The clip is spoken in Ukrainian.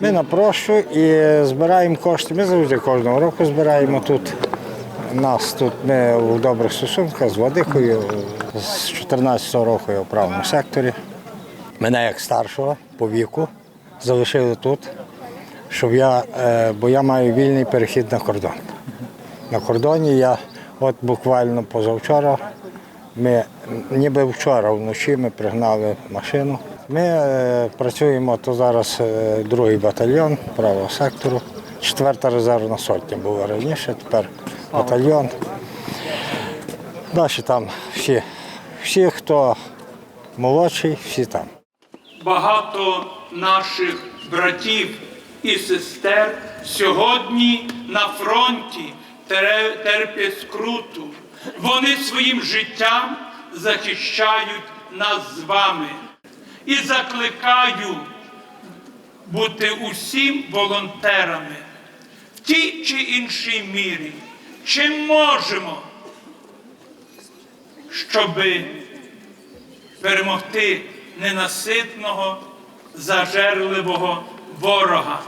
Ми на прощу і збираємо кошти. Ми завжди кожного року збираємо тут. Нас тут ми у добрих стосунках з Владикою. З 14 року я у правому секторі. Мене як старшого по віку залишили тут, щоб я, е, бо я маю вільний перехід на кордон. На кордоні я от буквально позавчора, ми ніби вчора вночі ми пригнали машину. Ми е, працюємо то зараз е, другий батальйон правого сектору, четверта резервна сотня була раніше, тепер батальйон. Далі там всі, всі, хто молодший, всі там. багато наших братів і сестер сьогодні на фронті терпять скруту. Вони своїм життям захищають нас з вами. І закликаю бути усім волонтерами в тій чи іншій мірі. Чим можемо, щоби перемогти ненаситного, зажерливого ворога.